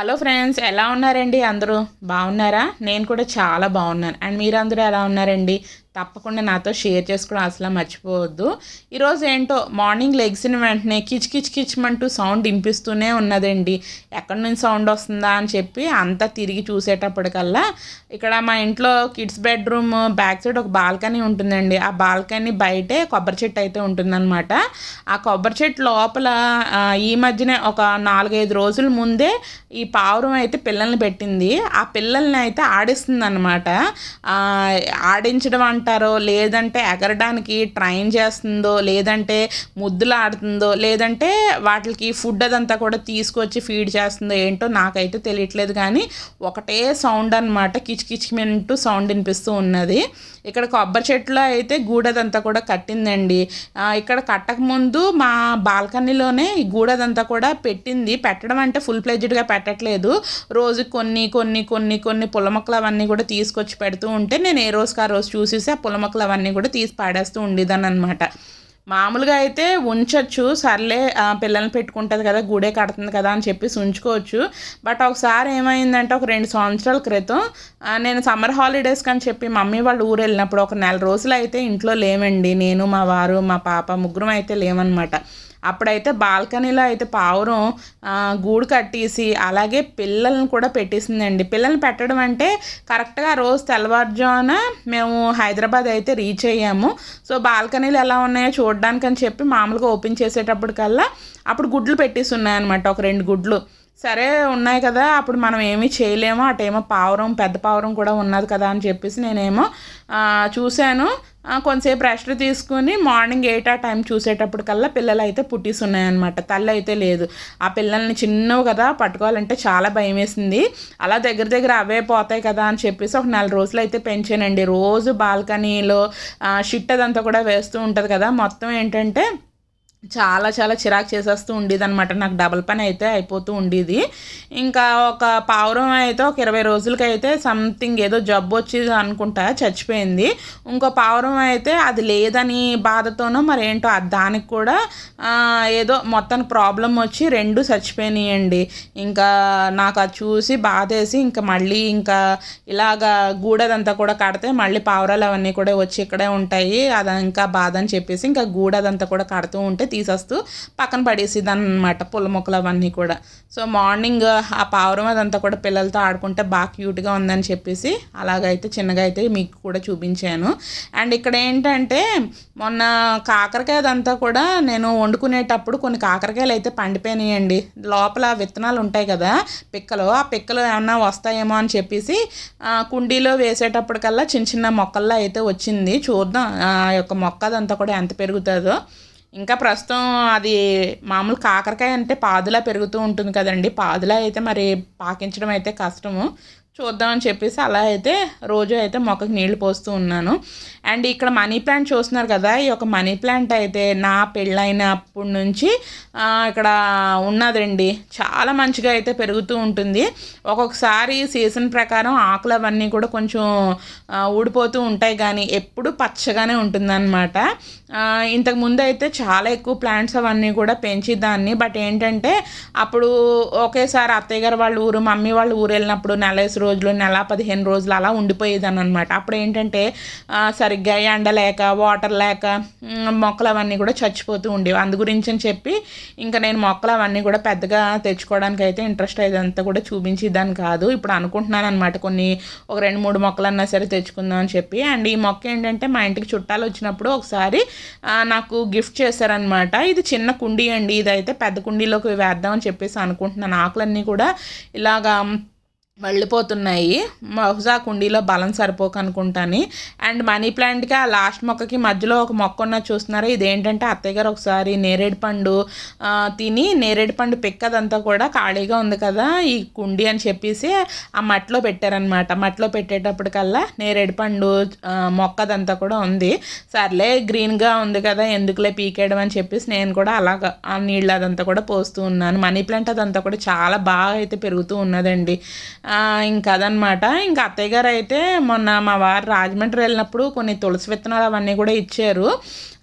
Hello friends ఎలా ఉన్నారండి అందరూ? బాగున్నారా? నేను కూడా చాలా బాగున్నాను. అండ్ మీరందరూ ఎలా ఉన్నారండి? తప్పకుండా నాతో షేర్ చేసుకోవడం అసలు మర్చిపోవద్దు. ఈరోజు ఏంటో మార్నింగ్ లెగ్సిన వెంటనే కిచ్ కిచ్ కిచ్మంటూ సౌండ్ వినిపిస్తూనే ఉన్నదండి. ఎక్కడి నుంచి సౌండ్ వస్తుందా అని చెప్పి అంతా తిరిగి చూసేటప్పటికల్లా ఇక్కడ మా ఇంట్లో కిడ్స్ బెడ్రూమ్ బ్యాక్ సైడ్ ఒక బాల్కనీ ఉంటుందండి. ఆ బాల్కనీ బయటే కొబ్బరి చెట్టు అయితే ఉంటుందన్నమాట. ఆ కొబ్బరి చెట్టు లోపల ఈ మధ్యనే ఒక నాలుగైదు రోజుల ముందే ఈ పావురం అయితే పిల్లల్ని పెట్టింది. ఆ పిల్లల్ని అయితే ఆడిస్తుంది అనమాట ఆడించడం అంటారో లేదంటే ఎగరడానికి ట్రైన్ చేస్తుందో లేదంటే ముద్దులు ఆడుతుందో లేదంటే వాటికి ఫుడ్ అదంతా కూడా తీసుకొచ్చి ఫీడ్ చేస్తుందో ఏంటో నాకైతే తెలియట్లేదు. కానీ ఒకటే సౌండ్ అనమాట కిచ్ సౌండ్ వినిపిస్తూ ఉన్నది. ఇక్కడ కొబ్బరి చెట్లో అయితే గూడదంతా కూడా కట్టిందండి. ఇక్కడ కట్టకముందు మా బాల్కనీలోనే ఈ గూడదంతా కూడా పెట్టింది. పెట్టడం అంటే ఫుల్ ప్లెజ్డ్గా పెట్టట్లేదు. రోజు కొన్ని కొన్ని కొన్ని కొన్ని పుల్ల మొక్కలు అవన్నీ కూడా తీసుకొచ్చి పెడుతూ ఉంటే నేను ఏ రోజుకి ఆ రోజు చూసేసి ఆ పుల్ల మొక్కలు అవన్నీ కూడా తీసి పాడేస్తూ ఉండేదాన్ని అనమాట మామూలుగా అయితే ఉంచొచ్చు సర్లే పిల్లల్ని పెట్టుకుంటుంది కదా గూడే కడుతుంది కదా అని చెప్పేసి ఉంచుకోవచ్చు. బట్ ఒకసారి ఏమైందంటే ఒక రెండు సంవత్సరాల క్రితం నేను సమ్మర్ హాలిడేస్ అని చెప్పి మమ్మీ వాళ్ళు ఊరు వెళ్ళినప్పుడు ఒక నెల రోజులు అయితే ఇంట్లో లేమండి నేను మా వారు మా పాప ముగ్గురం అయితే లేమనమాట అప్పుడైతే బాల్కనీలో అయితే పావురం గూడు కట్టేసి అలాగే పిల్లల్ని కూడా పెట్టేసిందండి. పిల్లల్ని పెట్టడం అంటే కరెక్ట్గా రోజు తెల్లవారుజామున మేము హైదరాబాద్ అయితే రీచ్ అయ్యాము. సో బాల్కనీలు ఎలా ఉన్నాయో చూడడానికి అని చెప్పి మామూలుగా ఓపెన్ చేసేటప్పటికల్లా అప్పుడు గుడ్లు పెట్టేసి ఉన్నాయన్నమాట. ఒక రెండు గుడ్లు. సరే ఉన్నాయి కదా అప్పుడు మనం ఏమీ చేయలేము. అటేమో పావురం పెద్ద పావురం కూడా ఉన్నది కదా అని చెప్పేసి నేనేమో చూశాను. కొంతసేపు రెస్ట్ తీసుకుని మార్నింగ్ ఎయిట్ ఆ టైం చూసేటప్పటికల్లా పిల్లలు అయితే పుట్టిస్ ఉన్నాయన్నమాట తల్లి అయితే లేదు. ఆ పిల్లల్ని చిన్నవి కదా పట్టుకోవాలంటే చాలా భయం వేసింది అలా దగ్గర దగ్గర అవే పోతాయి కదా అని చెప్పేసి ఒక నెల రోజులు అయితే పెంచానండి. రోజు బాల్కనీలో షిట్ అదంతా కూడా వేస్తూ ఉంటుంది కదా. మొత్తం ఏంటంటే చాలా చాలా చిరాకు చేసేస్తూ ఉండేది అనమాట నాకు డబల్ పని అయితే అయిపోతూ ఉండేది. ఇంకా ఒక పావురం అయితే ఒక ఇరవై రోజులకి అయితే సంథింగ్ ఏదో జబ్బు వచ్చేది అనుకుంటా చచ్చిపోయింది. ఇంకో పావురం అయితే అది లేదని బాధతోనో మరి ఏంటో దానికి కూడా ఏదో మొత్తానికి ప్రాబ్లం వచ్చి రెండు చచ్చిపోయినాయండి. ఇంకా నాకు అది చూసి బాధేసి ఇంకా మళ్ళీ ఇంకా ఇలాగా గూడదంతా కూడా కడితే మళ్ళీ పావురాలు అవన్నీ కూడా వచ్చి ఇక్కడే ఉంటాయి. అది ఇంకా బాధ అని చెప్పేసి ఇంకా గూడదంతా కూడా కడుతూ ఉంటే తీసేస్తూ పక్కన పడేసేదాన్ని అనమాట పుల్ల మొక్కలు అవన్నీ కూడా. సో మార్నింగ్ ఆ పావురం అదంతా కూడా పిల్లలతో ఆడుకుంటే బాగా క్యూట్గా ఉందని చెప్పేసి అలాగైతే చిన్నగా అయితే మీకు కూడా చూపించాను. అండ్ ఇక్కడ ఏంటంటే మొన్న కాకరకాయ అదంతా కూడా నేను వండుకునేటప్పుడు కొన్ని కాకరకాయలు అయితే పండిపోయినాయండి. లోపల విత్తనాలు ఉంటాయి కదా పిక్కలు ఆ పిక్కలు ఏమన్నా వస్తాయేమో అని చెప్పేసి కుండీలో వేసేటప్పటికల్లా చిన్న చిన్న మొక్కల్లో అయితే వచ్చింది. చూద్దాం ఆ యొక్క మొక్క అదంతా కూడా ఎంత పెరుగుతుందో. ఇంకా ప్రస్తుతం అది మామూలు కాకరకాయ అంటే పాదులా పెరుగుతూ ఉంటుంది కదండి. పాదులా అయితే మరి పాకించడం అయితే కష్టము. చూద్దామని చెప్పేసి అలా అయితే రోజు అయితే మొక్కకి నీళ్ళు పోస్తూ ఉన్నాను. అండ్ ఇక్కడ మనీ ప్లాంట్ చూస్తున్నారు కదా ఈ యొక్క మనీ ప్లాంట్ అయితే నా పెళ్ళైనప్పటి నుంచి ఇక్కడ ఉన్నదండి. చాలా మంచిగా అయితే పెరుగుతూ ఉంటుంది. ఒక్కొక్కసారి సీజన్ ప్రకారం ఆకులు అవన్నీ కూడా కొంచెం ఊడిపోతూ ఉంటాయి కానీ ఎప్పుడు పచ్చగానే ఉంటుందన్నమాట. ఇంతకుముందు ఇంతకు ముందు అయితే చాలా ఎక్కువ ప్లాంట్స్ అవన్నీ కూడా పెంచేదాన్ని. బట్ ఏంటంటే అప్పుడు ఒకేసారి అత్తయ్య గారు వాళ్ళ ఊరు మమ్మీ వాళ్ళ ఊరు వెళ్ళినప్పుడు నెలేసి రోజులు నెల పదిహేను రోజులు అలా ఉండిపోయేదాన్ని అనమాట అప్పుడు ఏంటంటే సరిగ్గా ఎండ లేక వాటర్ లేక మొక్కలు అవన్నీ కూడా చచ్చిపోతూ ఉండేవి. అందు గురించి అని చెప్పి ఇంకా నేను మొక్కలు అవన్నీ కూడా పెద్దగా తెచ్చుకోవడానికి అయితే ఇంట్రెస్ట్ అయ్యేదంతా కూడా చూపించేదాన్ని కాదు. ఇప్పుడు అనుకుంటున్నాను అనమాట కొన్ని ఒక రెండు మూడు మొక్కలు అన్నా సరే తెచ్చుకుందాం అని చెప్పి. అండ్ ఈ మొక్క ఏంటంటే మా ఇంటికి చుట్టాలు వచ్చినప్పుడు ఒకసారి నాకు గిఫ్ట్ చేశారనమాట. ఇది చిన్న కుండీ అండి ఇదైతే పెద్ద కుండీలోకి వేద్దామని చెప్పేసి అనుకుంటున్నాను. ఆకులన్నీ కూడా ఇలాగా వెళ్ళిపోతున్నాయి. బహుశా కుండీలో బలం సరిపోక అనుకుంటాను. అండ్ మనీ ప్లాంట్కి ఆ లాస్ట్ మొక్కకి మధ్యలో ఒక మొక్క ఉన్న చూస్తున్నారా? ఇదేంటంటే అత్తయ్య గారు ఒకసారి నేరేడు పండు తిని నేరేడు పండు పిక్కదంతా కూడా ఖాళీగా ఉంది కదా ఈ కుండీ అని చెప్పేసి ఆ మట్టిలో పెట్టారనమాట మట్టిలో పెట్టేటప్పటికల్లా నేరేడు పండు మొక్కదంతా కూడా ఉంది. సర్లే గ్రీన్గా ఉంది కదా ఎందుకులే పీకేయడం అని చెప్పేసి నేను కూడా అలాగ ఆ నీళ్ళు అదంతా కూడా పోస్తూ ఉన్నాను. మనీ ప్లాంట్ అదంతా కూడా చాలా బాగా అయితే పెరుగుతూ ఉన్నదండి. ఇంకా అదనమాట ఇంకా అత్తయ్య గారు అయితే మొన్న మా వారు రాజమండ్రి వెళ్ళినప్పుడు కొన్ని తులసి విత్తనాలు అవన్నీ కూడా ఇచ్చారు.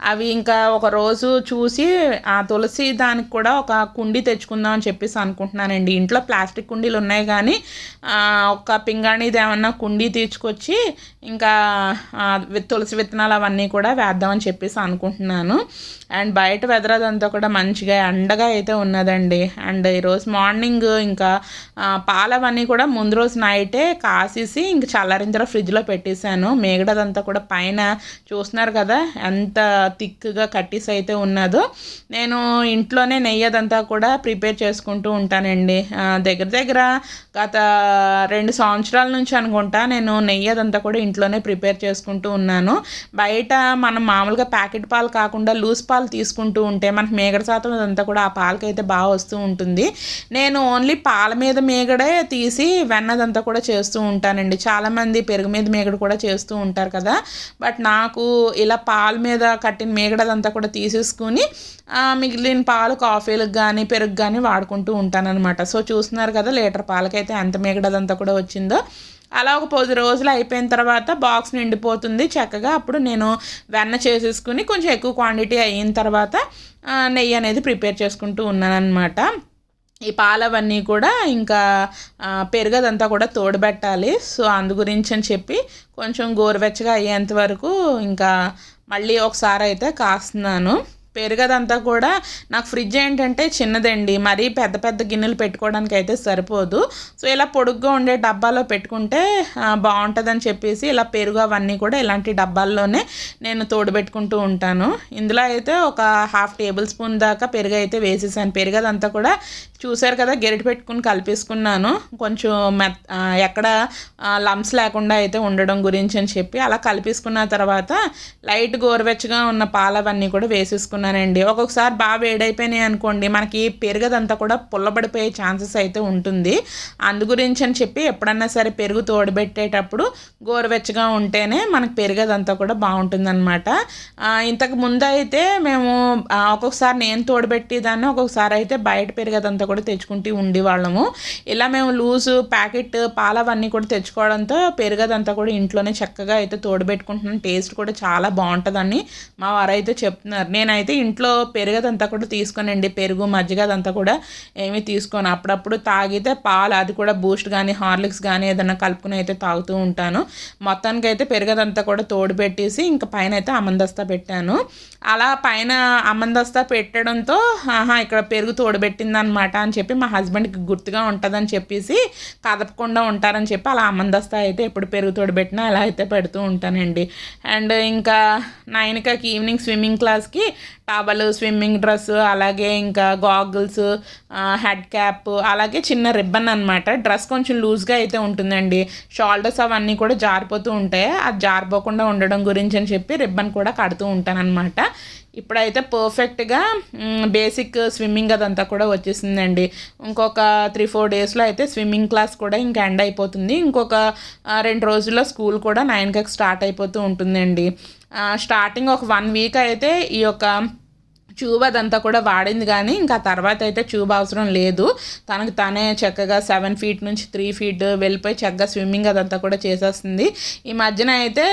అవి ఇంకా ఒక రోజు చూసి ఆ తులసి దానికి కూడా ఒక కుండీ తెచ్చుకుందాం అని చెప్పేసి అనుకుంటున్నానండి. ఇంట్లో ప్లాస్టిక్ కుండీలు ఉన్నాయి కానీ ఒక పింగాణిది ఏమన్నా కుండీ తీసుకొచ్చి ఇంకా తులసి విత్తనాలు అవన్నీ కూడా వేద్దామని చెప్పేసి అనుకుంటున్నాను. అండ్ బయట వెదర్ అదంతా కూడా మంచిగా ఎండగా అయితే ఉన్నదండి. అండ్ ఈరోజు మార్నింగ్ ఇంకా పాలవన్నీ కూడా ముందు రోజు నైటే కాసేసి ఇంక చల్లారిన తర్వాత ఫ్రిడ్జ్లో పెట్టేశాను. మేగడదంతా కూడా పైన చూస్తున్నారు కదా ఎంత థిక్గా కట్టేసి అయితే ఉన్నదో. నేను ఇంట్లోనే నెయ్యి అదంతా కూడా ప్రిపేర్ చేసుకుంటూ ఉంటానండి. దగ్గర దగ్గర గత రెండు సంవత్సరాల నుంచి అనుకుంటా నేను నెయ్యి అదంతా కూడా ఇంట్లోనే ప్రిపేర్ చేసుకుంటూ ఉన్నాను. బయట మనం మామూలుగా ప్యాకెట్ పాలు కాకుండా లూజ్ పాలు తీసుకుంటూ ఉంటే మనకు మేగడ శాతం అదంతా కూడా ఆ పాలకైతే బాగా వస్తూ ఉంటుంది. నేను ఓన్లీ పాల మీద మేగడే తీసి వెన్నదంతా కూడా చేస్తూ ఉంటానండి. చాలామంది పెరుగు మీద మేగడ కూడా చేస్తూ ఉంటారు కదా. బట్ నాకు ఇలా పాల మీద కట్టిన మేగడదంతా కూడా తీసేసుకుని మిగిలిన పాలు కాఫీలకు కానీ పెరుగు కానీ వాడుకుంటూ ఉంటానన్నమాట. సో చూస్తున్నారు కదా లీటర్ పాలకైతే ఎంత మేగడదంతా కూడా వచ్చిందో అలా ఒక పది రోజులు అయిపోయిన తర్వాత బాక్స్ నిండిపోతుంది చక్కగా. అప్పుడు నేను వెన్న చేసేసుకుని కొంచెం ఎక్కువ క్వాంటిటీ అయిన తర్వాత నెయ్యి అనేది ప్రిపేర్ చేసుకుంటూ ఉన్నానమాట ఈ పాలవన్నీ కూడా ఇంకా పెరుగదంతా కూడా తోడబెట్టాలి. సో అందు గురించి అని చెప్పి కొంచెం గోరువెచ్చగా అయ్యేంత వరకు ఇంకా మళ్ళీ ఒకసారి అయితే కాస్తున్నాను. పెరుగదంతా కూడా నాకు ఫ్రిడ్జ్ ఏంటంటే చిన్నదండి. మరీ పెద్ద పెద్ద గిన్నెలు పెట్టుకోవడానికి అయితే సరిపోదు. సో ఇలా పొడుగ్గా ఉండే డబ్బాలో పెట్టుకుంటే బాగుంటుందని చెప్పేసి ఇలా పెరుగు అవన్నీ కూడా ఇలాంటి డబ్బాల్లోనే నేను తోడుపెట్టుకుంటూ ఉంటాను. ఇందులో అయితే ఒక హాఫ్ టేబుల్ స్పూన్ దాకా పెరుగు అయితే వేసేసాను. పెరుగదంతా కూడా చూసారు కదా గెరిటి పెట్టుకుని కలిపేసుకున్నాను. కొంచెం మెత్ ఎక్కడ లంప్స్ లేకుండా అయితే ఉండడం గురించి అని చెప్పి అలా కలిపేసుకున్న తర్వాత లైట్ గోరువెచ్చగా ఉన్న పాలవన్నీ కూడా వేసేసుకున్నాను. వేసేసుకున్నానండి ఒక్కొక్కసారి బాగా వేడైపోయినాయి అనుకోండి మనకి పెరుగదంతా కూడా పుల్లబడిపోయే ఛాన్సెస్ అయితే ఉంటుంది. అందు గురించి అని చెప్పి ఎప్పుడన్నా సరే పెరుగు తోడబెట్టేటప్పుడు గోరువెచ్చగా ఉంటేనే మనకి పెరుగదంతా కూడా బాగుంటుందన్నమాట. ఇంతకు ముందు అయితే మేము ఒక్కొక్కసారి నేను తోడబెట్టేదాన్ని ఒక్కొక్కసారి అయితే బయట పెరుగదంతా కూడా తెచ్చుకుంటూ ఉండేవాళ్ళము. ఇలా మేము లూజు ప్యాకెట్ పాలు అవన్నీ కూడా తెచ్చుకోవడంతో పెరుగదంతా కూడా ఇంట్లోనే చక్కగా అయితే తోడుపెట్టుకుంటున్నాను టేస్ట్ కూడా చాలా బాగుంటుందని మా వారైతే చెప్తున్నారు. నేనైతే ఇంట్లో పెరుగదంతా కూడా తీసుకోనండి. పెరుగు మజ్జిగ అదంతా కూడా ఏమీ తీసుకోను. అప్పుడప్పుడు తాగితే పాలు అది కూడా బూస్ట్ కానీ హార్లిక్స్ కానీ ఏదైనా కలుపుకుని అయితే తాగుతూ ఉంటాను. మొత్తానికి అయితే పెరుగదంతా కూడా తోడు పెట్టేసి ఇంకా పైన అయితే అమందస్తా పెట్టాను. అలా పైన అమందస్తా పెట్టడంతో ఆహా ఇక్కడ పెరుగు తోడుబెట్టిందనమాట అని చెప్పి మా హస్బెండ్కి గుర్తుగా ఉంటుందని చెప్పేసి కదపకుండా ఉంటారని చెప్పి అలా అమ్మందస్తా అయితే ఎప్పుడు పెరుగు పెట్టినా అలా అయితే పెడుతూ ఉంటానండి. అండ్ ఇంకా నైన్కి ఈవినింగ్ స్విమ్మింగ్ క్లాస్కి టవల్ స్విమ్మింగ్ డ్రెస్ అలాగే ఇంకా గాగుల్స్ హెడ్ క్యాప్ అలాగే చిన్న రిబ్బన్ అనమాట డ్రెస్ కొంచెం లూజ్గా అయితే ఉంటుందండి. షోల్డర్స్ అవన్నీ కూడా జారిపోతూ ఉంటాయి. అది జారిపోకుండా ఉండడం గురించి అని చెప్పి రిబ్బన్ కూడా కడుతూ ఉంటానన్నమాట. ఇప్పుడైతే పర్ఫెక్ట్గా బేసిక్ స్విమ్మింగ్ అదంతా కూడా వచ్చేసిందండి. ఇంకొక త్రీ ఫోర్ డేస్లో అయితే స్విమ్మింగ్ క్లాస్ కూడా ఇంకా ఎండ్ అయిపోతుంది. ఇంకొక రెండు రోజుల్లో స్కూల్ కూడా నైన్కి స్టార్ట్ అయిపోతూ ఉంటుందండి. స్టార్టింగ్ ఒక వన్ వీక్ అయితే ఈ యొక్క ట్యూబ్ అదంతా కూడా వాడింది కానీ ఇంకా తర్వాత అయితే ట్యూబ్ అవసరం లేదు. తనకు తనే చక్కగా సెవెన్ ఫీట్ నుంచి త్రీ ఫీట్ వెళ్ళిపోయి చక్కగా స్విమ్మింగ్ అదంతా కూడా చేసేస్తుంది. ఈ మధ్యన అయితే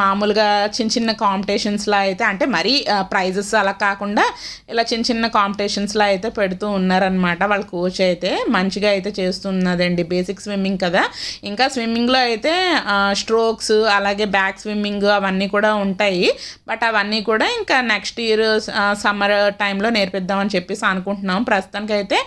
మామూలుగా చిన్న చిన్న కాంపిటీషన్స్లో అయితే అంటే మరీ ప్రైజెస్ అలా కాకుండా ఇలా చిన్న చిన్న కాంపిటీషన్స్లో అయితే పెడుతూ ఉన్నారనమాట వాళ్ళ కోచ్ అయితే. మంచిగా అయితే చేస్తున్నదండి బేసిక్ స్విమ్మింగ్ కదా. ఇంకా స్విమ్మింగ్లో అయితే స్ట్రోక్స్ అలాగే బ్యాక్ స్విమ్మింగ్ అవన్నీ కూడా ఉంటాయి. బట్ అవన్నీ కూడా ఇంకా నెక్స్ట్ ఇయర్ సమ్మర్ టైంలో నేర్పిద్దామని చెప్పేసి అనుకుంటున్నాం. ప్రస్తుతానికి అయితే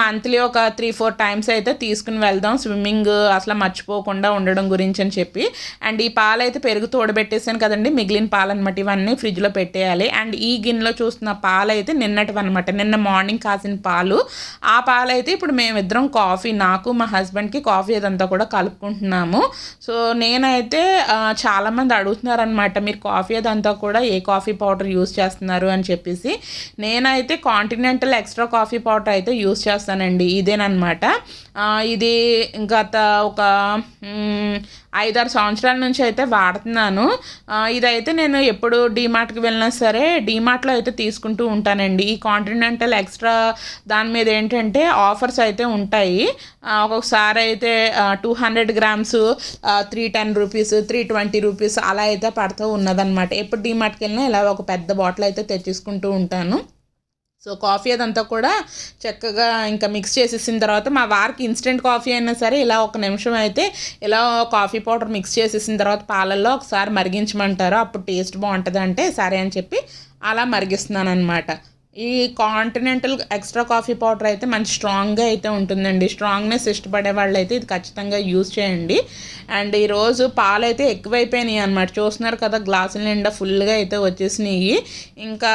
మంత్లీ ఒక త్రీ ఫోర్ టైమ్స్ అయితే తీసుకుని వెళ్దాం. స్విమ్మింగ్ అసలు మర్చిపోకుండా ఉండడం గురించి అని చెప్పి. అండ్ ఈ పాలు అయితే పెరుగు తోడబెట్టేసాను కదండి. మిగిలిన పాలు అనమాట ఇవన్నీ ఫ్రిడ్జ్లో పెట్టేయాలి. అండ్ ఈ గిన్నెలో చూస్తున్న పాలు అయితే నిన్నటివి అనమాట నిన్న మార్నింగ్ కాసిన పాలు. ఆ పాలు అయితే ఇప్పుడు మేమిద్దరం కాఫీ నాకు మా హస్బెండ్కి కాఫీ అదంతా కూడా కలుపుకుంటున్నాము. సో నేనైతే చాలామంది అడుగుతున్నారనమాట మీరు కాఫీ అదంతా కూడా ఏ కాఫీ పౌడర్ యూస్ చేస్తున్నారు? అని చెప్పేసి. వచ్చేసి నేనైతే కాంటినెంటల్ ఎక్స్ట్రా కాఫీ పౌడర్ అయితే యూస్ చేస్తానండి. ఇదేనమాట ఇది గత ఒక ఐదారు సంవత్సరాల నుంచి అయితే వాడుతున్నాను. ఇదైతే నేను ఎప్పుడు డీమార్ట్కి వెళ్ళినా సరే డీమార్ట్లో అయితే తీసుకుంటూ ఉంటానండి. ఈ కాంటినెంటల్ ఎక్స్ట్రా దాని మీద ఏంటంటే ఆఫర్స్ అయితే ఉంటాయి. ఒక్కొక్కసారి అయితే two hundred grams three ten rupees three twenty rupees అలా అయితే పడుతూ ఉన్నదన్నమాట. ఎప్పుడు డీమార్ట్కి వెళ్ళినా ఇలా ఒక పెద్ద బాటిల్ అయితే తెచ్చేసుకుంటూ ఉంటాను. సో కాఫీ అదంతా కూడా చక్కగా ఇంకా మిక్స్ చేసేసిన తర్వాత మా వారికి ఇన్స్టెంట్ కాఫీ అయినా సరే ఇలా ఒక నిమిషం అయితే ఇలా కాఫీ పౌడర్ మిక్స్ చేసేసిన తర్వాత పాలల్లో ఒకసారి మరిగించమంటారు. అప్పుడు టేస్ట్ బాగుంటుంది అంటే సరే అని చెప్పి అలా మరిగిస్తున్నాను అనమాట ఈ కాంటినెంటల్ ఎక్స్ట్రా కాఫీ పౌడర్ అయితే మంచి స్ట్రాంగ్గా అయితే ఉంటుందండి. స్ట్రాంగ్నెస్ ఇష్టపడే వాళ్ళు అయితే ఇది ఖచ్చితంగా యూజ్ చేయండి. అండ్ ఈరోజు పాలు అయితే ఎక్కువైపోయినాయి అనమాట చూస్తున్నారు కదా గ్లాసుల నిండా ఫుల్గా అయితే వచ్చేసినాయి. ఇంకా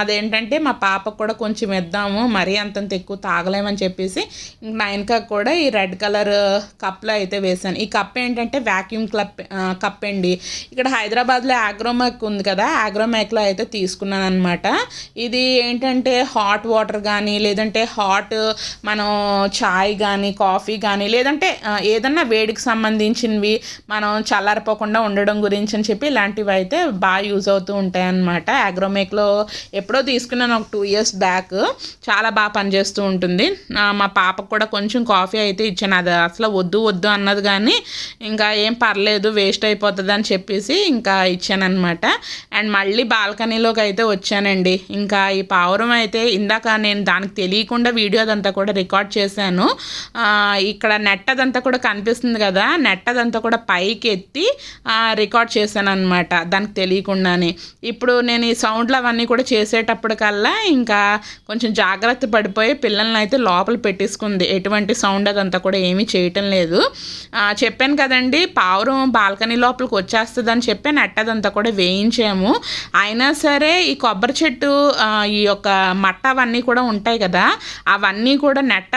అదేంటంటే మా పాపకు కూడా కొంచెం ఇద్దాము మరీ అంతంత ఎక్కువ తాగలేమని చెప్పేసి ఇంకా నైన్కా కూడా ఈ రెడ్ కలర్ కప్లో అయితే వేసాను. ఈ కప్ ఏంటంటే వ్యాక్యూమ్ క్లప్ కప్ అండి. ఇక్కడ హైదరాబాద్లో ఆగ్రోమాక్ ఉంది కదా ఆగ్రోమాక్లో అయితే తీసుకున్నాను అనమాట ఇది ఏంటంటే హాట్ వాటర్ కానీ లేదంటే హాట్ మనం చాయ్ కానీ కాఫీ కానీ లేదంటే ఏదన్నా వేడికి సంబంధించినవి మనం చల్లారిపోకుండా ఉండడం గురించి అని చెప్పి ఇలాంటివి అయితే బాగా యూజ్ అవుతూ ఉంటాయి అన్నమాట ఆగ్రోమేక్లో ఎప్పుడో తీసుకున్నాను ఒక టూ ఇయర్స్ బ్యాక్ చాలా బాగా పనిచేస్తూ ఉంటుంది. మా పాపకు కూడా కొంచెం కాఫీ అయితే ఇచ్చాను. అది అసలు వద్దు వద్దు అన్నది కానీ ఇంకా ఏం పర్లేదు వేస్ట్ అయిపోతుంది అని చెప్పేసి ఇంకా ఇచ్చాను అనమాట అండ్ మళ్ళీ బాల్కనీలోకి అయితే వచ్చానండి. ఇంకా ఈ పావురం అయితే ఇందాక నేను దానికి తెలియకుండా వీడియో అదంతా కూడా రికార్డ్ చేశాను. ఇక్కడ నెట్ అదంతా కూడా కనిపిస్తుంది కదా నెట్ అదంతా కూడా పైకి ఎత్తి రికార్డ్ చేశాను అనమాట దానికి తెలియకుండానే. ఇప్పుడు నేను ఈ సౌండ్లు అవన్నీ కూడా చేసేటప్పటికల్లా ఇంకా కొంచెం జాగ్రత్త పడిపోయి పిల్లల్ని అయితే లోపల పెట్టేసుకుంది. ఎటువంటి సౌండ్ అదంతా కూడా ఏమీ చేయటం లేదు. చెప్పాను కదండి పావురం బాల్కనీ లోపలికి వచ్చేస్తుంది అని చెప్పి నెట్ అదంతా కూడా వేయించాము. అయినా సరే ఈ కొబ్బరి చెట్టు ఈ యొక్క మట్ట అవన్నీ కూడా ఉంటాయి కదా అవన్నీ కూడా నెట్ట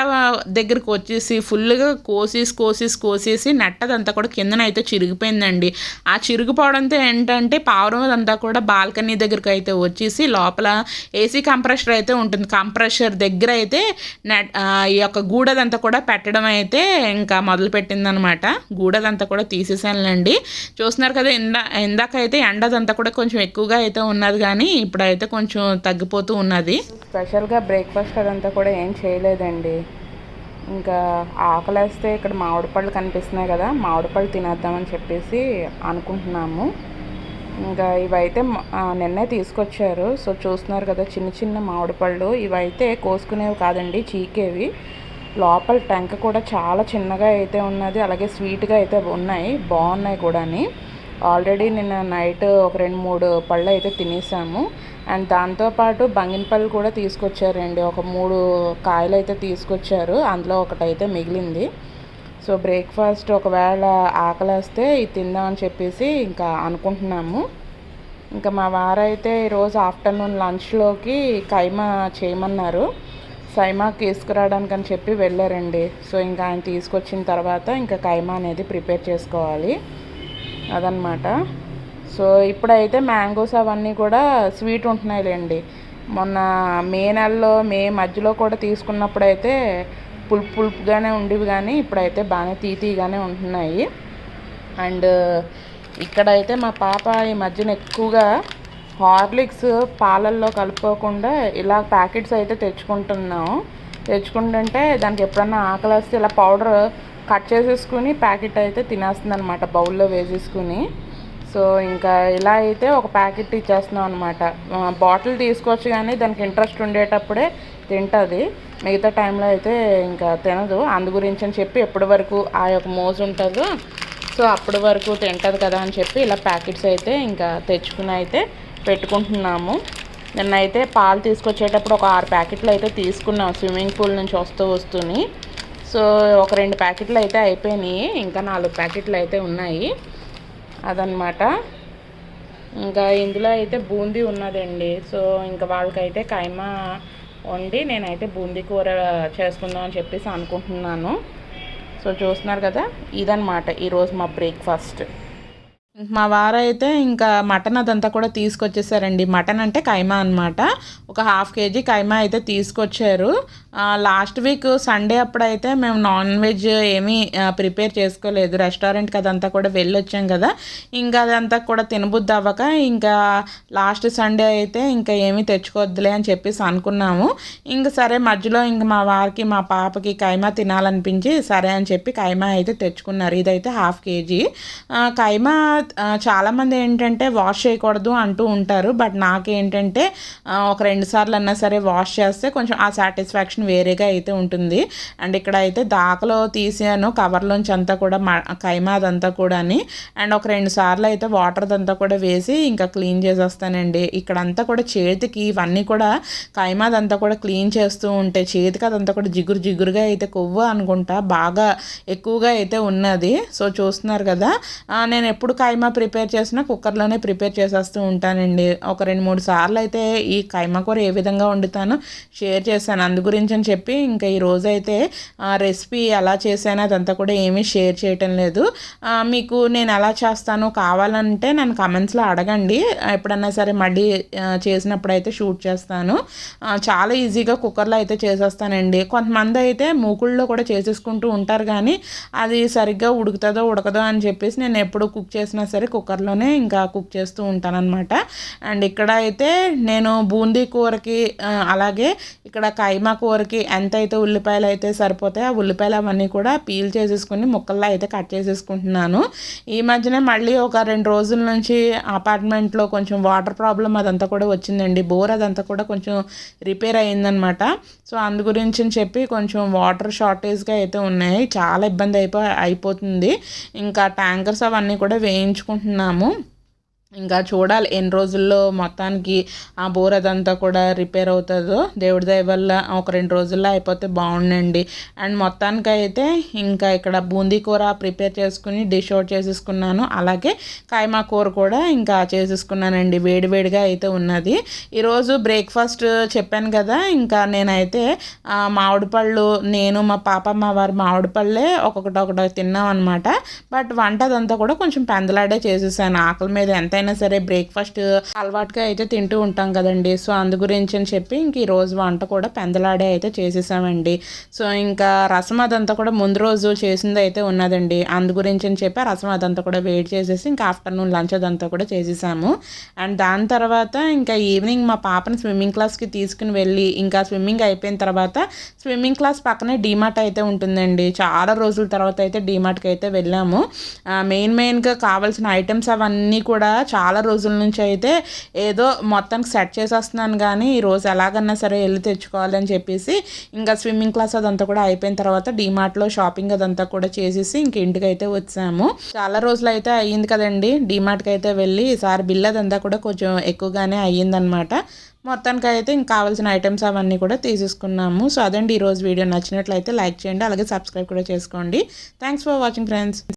దగ్గరికి వచ్చేసి ఫుల్గా కోసేసి కోసేసి కోసేసి నెట్టదంతా కూడా కూడా కిందనైతే చిరిగిపోయిందండి. ఆ చిరిగిపోవడంతో ఏంటంటే పావురం అదంతా కూడా బాల్కనీ దగ్గరికి అయితే వచ్చేసి లోపల ఏసీ కంప్రెషర్ అయితే ఉంటుంది. కంప్రెషర్ దగ్గర అయితే నెట్ ఈ యొక్క గూడదంతా కూడా పెట్టడం అయితే ఇంకా మొదలు పెట్టిందనమాట గూడదంతా కూడా తీసేసానులేండి. చూస్తున్నారు కదా ఇందా ఇందాకైతే ఎండదంతా కూడా కొంచెం ఎక్కువగా అయితే ఉన్నది కానీ ఇప్పుడైతే కొంచెం తగ్గిపో అయిపోతూ ఉన్నది. స్పెషల్గా బ్రేక్ఫాస్ట్ అదంతా కూడా ఏం చేయలేదండి. ఇంకా ఆకలేస్తే ఇక్కడ మామిడి పళ్ళు కనిపిస్తున్నాయి కదా మామిడి పళ్ళు తినేద్దామని చెప్పేసి అనుకుంటున్నాము. ఇంకా ఇవైతే నిన్నే తీసుకొచ్చారు. సో చూస్తున్నారు కదా చిన్న చిన్న మామిడి పళ్ళు ఇవైతే కోసుకునేవి కాదండి చీకేవి. లోపల టెంక కూడా చాలా చిన్నగా అయితే ఉన్నది అలాగే స్వీట్గా అయితే ఉన్నాయి బాగున్నాయి కూడాని. ఆల్రెడీ నిన్న నైట్ ఒక రెండు మూడు పళ్ళు అయితే తినేసాము. అండ్ దాంతోపాటు బంగినపల్లి కూడా తీసుకొచ్చారండి. ఒక మూడు కాయలు అయితే తీసుకొచ్చారు. అందులో ఒకటైతే మిగిలింది. సో బ్రేక్ఫాస్ట్ ఒకవేళ ఆకలేస్తే ఇది తిందామని చెప్పేసి ఇంకా అనుకుంటున్నాము. ఇంకా మా వారైతే ఈరోజు ఆఫ్టర్నూన్ లంచ్లోకి కైమా చేయమన్నారు. సైమాకి తీసుకురావడానికి అని చెప్పి వెళ్ళారండి. సో ఇంకా ఆయన తీసుకొచ్చిన తర్వాత ఇంకా కైమా అనేది ప్రిపేర్ చేసుకోవాలి. అదనమాట సో ఇప్పుడైతే మ్యాంగోస్ అవన్నీ కూడా స్వీట్ ఉంటున్నాయిలేండి. మొన్న మే నెలలో మే మధ్యలో కూడా తీసుకున్నప్పుడైతే పులుపు పులుపుగానే ఉండేవి కానీ ఇప్పుడైతే బాగానే తీతీగానే ఉంటున్నాయి. అండ్ ఇక్కడైతే మా పాప ఈ మధ్యన ఎక్కువగా హార్లిక్స్ పాలల్లో కలుపుకోకుండా ఇలా ప్యాకెట్స్ అయితే తెచ్చుకుంటున్నాం. తెచ్చుకుంటుంటే దానికి ఎప్పుడన్నా ఆకలి వస్తే ఇలా పౌడర్ కట్ చేసేసుకుని ప్యాకెట్ అయితే తినేస్తుంది అనమాట బౌల్లో వేసేసుకుని. సో ఇంకా ఇలా అయితే ఒక ప్యాకెట్ ఇచ్చేస్తున్నాం అనమాట బాటిల్ తీసుకోవచ్చు కానీ దానికి ఇంట్రెస్ట్ ఉండేటప్పుడే తింటుంది. మిగతా టైంలో అయితే ఇంకా తినదు. అందు గురించి అని చెప్పి ఎప్పటి వరకు ఆ యొక్క మోజు ఉంటుందో సో అప్పటి వరకు తింటుంది కదా అని చెప్పి ఇలా ప్యాకెట్స్ అయితే ఇంకా తెచ్చుకుని అయితే పెట్టుకుంటున్నాము. నిన్న అయితే పాలు తీసుకొచ్చేటప్పుడు ఒక ఆరు ప్యాకెట్లు అయితే తీసుకున్నాం. స్విమ్మింగ్ పూల్ నుంచి వస్తూ వస్తూని. సో ఒక రెండు ప్యాకెట్లు అయితే అయిపోయినాయి. ఇంకా నాలుగు ప్యాకెట్లు అయితే ఉన్నాయి. అదనమాట ఇంకా ఇందులో అయితే బూందీ ఉన్నదండి. సో ఇంకా వాళ్ళకైతే కైమా వండి నేనైతే బూందీ కూర చేసుకుందాం అని చెప్పేసి అనుకుంటున్నాను. సో చూస్తున్నారు కదా? ఇదనమాట ఈరోజు మా బ్రేక్ఫాస్ట్. మా వారైతే ఇంకా మటన్ అదంతా కూడా తీసుకొచ్చేసారండి. మటన్ అంటే కైమా అనమాట ఒక హాఫ్ కేజీ కైమా అయితే తీసుకొచ్చారు. లాస్ట్ వీక్ సండే అప్పుడైతే మేము నాన్ వెజ్ ఏమీ ప్రిపేర్ చేసుకోలేదు. రెస్టారెంట్కి అదంతా కూడా వెళ్ళొచ్చాం కదా. ఇంకా అదంతా కూడా తినబుద్ది అవ్వక ఇంకా లాస్ట్ సండే అయితే ఇంకా ఏమీ తెచ్చుకోవద్దులే అని చెప్పేసి అనుకున్నాము. ఇంకా సరే మధ్యలో ఇంకా మా వారికి మా పాపకి కైమా తినాలనిపించి సరే అని చెప్పి కైమా అయితే తెచ్చుకున్నారు. ఇదైతే హాఫ్ కేజీ. కైమా చాలామంది ఏంటంటే వాష్ చేయకూడదు అంటూ ఉంటారు బట్ నాకేంటంటే ఒక రెండు సార్లు అన్నా సరే వాష్ చేస్తే కొంచెం ఆ సాటిస్ఫాక్షన్ వేరేగా అయితే ఉంటుంది. అండ్ ఇక్కడ అయితే దాకలో తీసాను కవర్లోంచి అంతా కూడా కైమా అదంతా కూడా అండ్ ఒక రెండు సార్లు అయితే వాటర్ అంతా కూడా వేసి ఇంకా క్లీన్ చేసేస్తానండి. ఇక్కడంతా కూడా చేతికి ఇవన్నీ కూడా కైమాదంతా కూడా క్లీన్ చేస్తూ ఉంటే చేతికి అదంతా కూడా జిగురు జిగురుగా అయితే కొవ్వు అనుకుంటా బాగా ఎక్కువగా అయితే ఉన్నది. సో చూస్తున్నారు కదా. నేను ఎప్పుడు కైమా ప్రిపేర్ చేసినా కుక్కర్లోనే ప్రిపేర్ చేసేస్తూ ఉంటానండి. ఒక రెండు మూడు సార్లు అయితే ఈ కైమా కూర ఏ విధంగా వండుతానో షేర్ చేశాను. అందు గురించి అని చెప్పి ఇంకా ఈరోజు అయితే అయితే రెసిపీ ఎలా చేశానో అదంతా కూడా ఏమీ షేర్ చేయటం లేదు. మీకు నేను ఎలా చేస్తానో కావాలంటే నన్ను కమెంట్స్లో అడగండి. ఎప్పుడన్నా సరే మళ్ళీ చేసినప్పుడు అయితే షూట్ చేస్తాను. చాలా ఈజీగా కుక్కర్లో అయితే చేసేస్తానండి. కొంతమంది అయితే మూకుళ్ళలో కూడా చేసేసుకుంటూ ఉంటారు కానీ అది సరిగ్గా ఉడుకుతుందో ఉడకదో అని చెప్పేసి నేను ఎప్పుడు కుక్ చేసిన సరే కుక్కర్లోనే ఇంకా కుక్ చేస్తూ ఉంటానన్నమాట. అండ్ ఇక్కడ అయితే నేను బూందీ కూరకి అలాగే ఇక్కడ కైమా కూరకి ఎంత అయితే ఉల్లిపాయలు అయితే సరిపోతాయో ఆ ఉల్లిపాయలు అవన్నీ కూడా పీల్ చేసేసుకుని ముక్కల్లో అయితే కట్ చేసేసుకుంటున్నాను. ఈ మధ్యనే మళ్ళీ ఒక రెండు రోజుల నుంచి అపార్ట్మెంట్లో కొంచెం వాటర్ ప్రాబ్లం అదంతా కూడా వచ్చిందండి. బోర్ అదంతా కూడా కొంచెం రిపేర్ అయిందనమాట సో అందు గురించి అని చెప్పి కొంచెం వాటర్ షార్టేజ్గా అయితే ఉన్నాయి. చాలా ఇబ్బంది అయిపో అయిపోతుంది. ఇంకా ట్యాంకర్స్ అవన్నీ కూడా వేయించుకుంటున్నాము ఇంకా చూడాలి ఎన్ని రోజుల్లో మొత్తానికి ఆ బోర్ అదంతా కూడా రిపేర్ అవుతుందో. దేవుడి దయ వల్ల ఒక రెండు రోజుల్లో అయిపోతే బాగుండండి. అండ్ మొత్తానికి అయితే ఇంకా ఇక్కడ బూందీ కూర ప్రిపేర్ చేసుకుని డిష్ అవుట్ చేసేసుకున్నాను. అలాగే కాయమా కూర కూడా ఇంకా చేసేసుకున్నానండి. వేడివేడిగా అయితే ఉన్నది. ఈరోజు బ్రేక్ఫాస్ట్ చెప్పాను కదా. ఇంకా నేనైతే మామిడి పళ్ళు నేను మా పాప మా వారు మామిడి పళ్ళే ఒక్కొక్కటి ఒకటి తిన్నాం అనమాట బట్ వంట అదంతా కూడా కొంచెం పెందలాడే చేసేసాను. ఆకలి మీద ఎంతైనా అయినా సరే బ్రేక్ఫాస్ట్ అలవాటుగా అయితే తింటూ ఉంటాం కదండి. సో అందు గురించి అని చెప్పి ఇంక ఈ రోజు వంట కూడా పెందలాడే అయితే చేసేసామండి. సో ఇంకా రసం అదంతా కూడా ముందు రోజు చేసింది అయితే ఉన్నదండి. అందు గురించి అని చెప్పి రసం అదంతా కూడా వెయిట్ చేసేసి ఇంకా ఆఫ్టర్నూన్ లంచ్ అదంతా కూడా చేసేసాము. అండ్ దాని తర్వాత ఇంకా ఈవినింగ్ మా పాపని స్విమ్మింగ్ క్లాస్కి తీసుకుని వెళ్ళి ఇంకా స్విమ్మింగ్ అయిపోయిన తర్వాత స్విమ్మింగ్ క్లాస్ పక్కనే డీమార్ట్ అయితే ఉంటుందండి. చాలా రోజుల తర్వాత అయితే డీమార్ట్కి అయితే వెళ్ళాము. మెయిన్ మెయిన్గా కావాల్సిన ఐటమ్స్ అవన్నీ కూడా చాలా రోజుల నుంచి అయితే ఏదో మొత్తానికి సెట్ చేసేస్తున్నాను కానీ ఈరోజు ఎలాగన్నా సరే వెళ్ళి తెచ్చుకోవాలని చెప్పేసి ఇంకా స్విమ్మింగ్ క్లాస్ అదంతా కూడా అయిపోయిన తర్వాత డీమార్ట్లో షాపింగ్ అదంతా కూడా చేసేసి ఇంక ఇంటికి అయితే వచ్చాము. చాలా రోజులు అయితే అయ్యింది కదండి. డీమార్ట్కి అయితే వెళ్ళి ఈసారి బిల్ అదంతా కూడా కొంచెం ఎక్కువగానే అయ్యిందనమాట మొత్తానికి అయితే ఇంకా కావాల్సిన ఐటమ్స్ అవన్నీ కూడా తీసేసుకున్నాము. సో అదండి ఈరోజు వీడియో నచ్చినట్లయితే లైక్ చేయండి అలాగే సబ్స్క్రైబ్ కూడా చేసుకోండి. Thanks for watching friends.